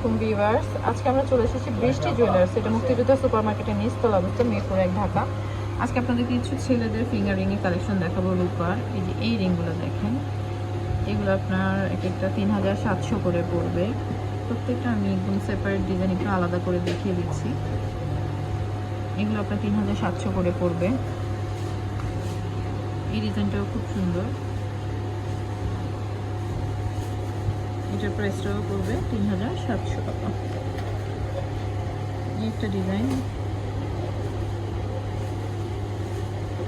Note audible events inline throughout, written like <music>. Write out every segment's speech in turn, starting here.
আলাইকুম ভিউয়ার্স। আজকে আমরা চলে এসেছি বৃষ্টি জুয়েলার্স। এটা মুক্তিযোদ্ধা সুপার মার্কেটের নিচতলা অবস্থা মিরপুর এক ঢাকা। আজকে আপনাদের কিছু ছেলেদের ফিঙ্গার রিংয়ের কালেকশন দেখাবো রূপার এই যে এই রিংগুলো দেখেন। এগুলো আপনার এক একটা তিন হাজার সাতশো করে পড়বে। প্রত্যেকটা আমি একদম সেপারেট ডিজাইন একটু আলাদা করে দেখিয়ে দিচ্ছি। এগুলো আপনার তিন হাজার সাতশো করে পড়বে। এই ডিজাইনটাও খুব সুন্দর। এটার প্রাইসটাও পড়বে তিন হাজার সাতশো টাকা। একটা ডিজাইন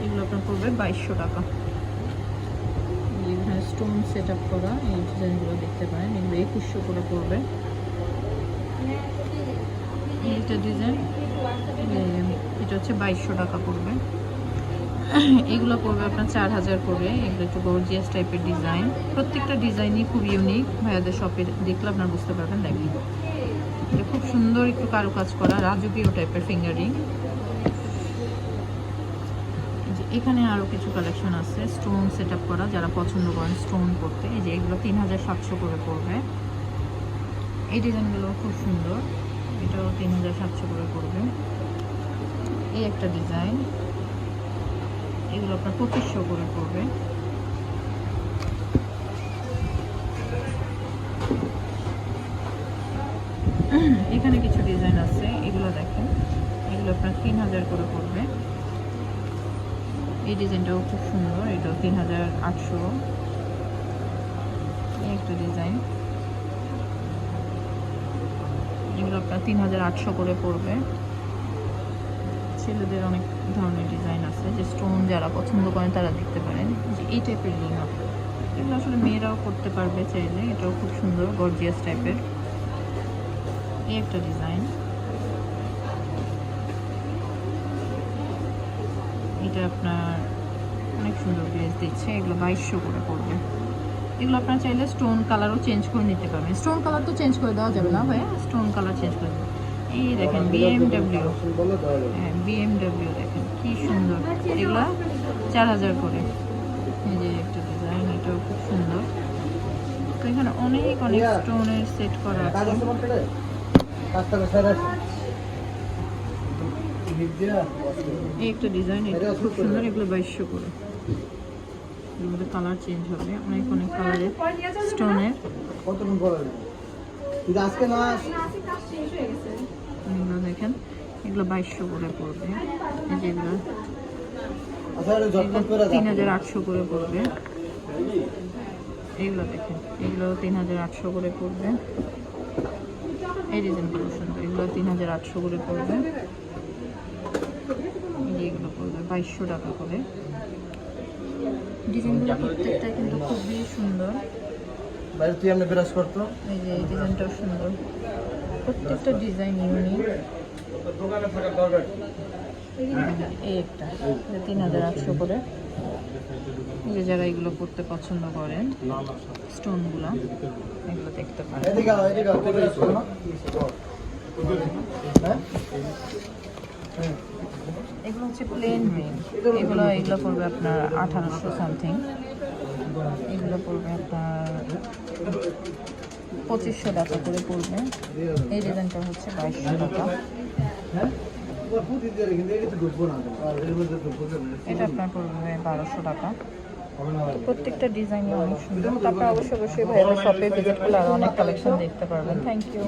এগুলো আপনার পড়বে বাইশশো টাকা। এখানে স্টোন সেট আপ করা, এই ডিজাইনগুলো দেখতে পারেন, এগুলো একুশশো করে পড়বে। এইটা ডিজাইন এটা হচ্ছে বাইশশো টাকা পড়বে। <coughs> এগুলো পড়বে আপনার চার হাজার করে। এগুলো একটু গর্জিয়াস টাইপের ডিজাইন প্রত্যেকটা ডিজাইনই খুব ইউনিক ভাইয়াদের শপে দেখলে আপনার বুঝতে পারবেন, দেখেন। এটা খুব সুন্দর একটু কারুকাজ করা, রাজকীয় টাইপের ফিঙ্গারিং এখানে আরও কিছু কালেকশন আছে স্টোন সেট করা, যারা পছন্দ করেন স্টোন করতে এই যে এগুলো তিন হাজার সাতশো করে পড়বে। এই ডিজাইনগুলো খুব সুন্দর। এটাও তিন হাজার সাতশো করে পড়বে। এই একটা ডিজাইন এগুলো আপনার পঁচিশশো করে পড়বে। এখানে কিছু ডিজাইন আছে, এগুলো দেখেন। এগুলো আপনার তিন হাজার করে পড়বে। এই ডিজাইনটাও খুব সুন্দর এটাও তিন হাজার আটশো। একটা ডিজাইন। এগুলো আপনার তিন হাজার আটশো করে পড়বে। ছেলেদের অনেক ধরনের ডিজাইন আছে যে স্টোন যারা পছন্দ করেন তারা দেখতে পারেন। যে এই টাইপের রিং এগুলো আসলে মেয়েরাও করতে পারবে চাইলে, এটাও খুব সুন্দর গর্জিয়াস টাইপের এই একটা ডিজাইন এটা আপনার অনেক সুন্দর গ্লেজ দিচ্ছে, এগুলো বাইশশো করে পড়বে। এগুলো আপনার চাইলে স্টোন কালারও চেঞ্জ করে নিতে পারবেন। স্টোন কালার তো চেঞ্জ করে দেওয়া যাবে না ভাইয়া স্টোন কালার চেঞ্জ করে দেবেন এই দেখেন বিএমডাব্লিউ হ্যাঁ বিএমডাব্লিউ দেখেন কি সুন্দর। এগুলো চার হাজার করে। এই যে একটা ডিজাইন এটাও খুব সুন্দর। তো এখানে অনেক অনেক স্টোনের সেট করা আছে। এই একটা ডিজাইন এটা খুব সুন্দর। এগুলো বাইশশো করে। এর মধ্যে কালার চেঞ্জ হবে অনেক অনেক কালারের স্টোনের তুই আজকে না এগুলো দেখেন এগুলো বাইশশো করে পড়বে। আচ্ছা তিন হাজার আটশো করে পড়বে। এগুলো দেখেন এগুলো তিন হাজার আটশো করে পড়বে। এই ডিজাইনগুলো সুন্দর এগুলো তিন হাজার আটশো করে পড়বে। এগুলো পড়বে বাইশশো টাকা করে। ডিজাইনগুলো প্রত্যেকটা কিন্তু খুবই সুন্দর। বাইরে তুই এমনি বিরাজ করতো? এই যে এই ডিজাইনটাও সুন্দর। প্রত্যেকটা ডিজাইন ইউনিক এই একটা তিন হাজার আটশো করে। যে যারা এগুলো করতে পছন্দ করেন স্টোনগুলো এগুলো দেখতে পারেন। হ্যাঁ? এগুলো হচ্ছে প্লেন রিং এগুলো এগুলো পড়বে আপনার আঠারোশো সামথিং এগুলো পড়বে আপনার পঁচিশশো টাকা করে পড়বে। এই ডিজাইনটা হচ্ছে বাইশশো টাকা। এটা আপনার পড়বে বারোশো টাকা। প্রত্যেকটা ডিজাইনই অনেক সুন্দর। তারপরে অবশ্যই অবশ্যই ভাইয়ের শপে ভিজিট করলে আরও অনেক কালেকশন দেখতে পারবেন। Thank you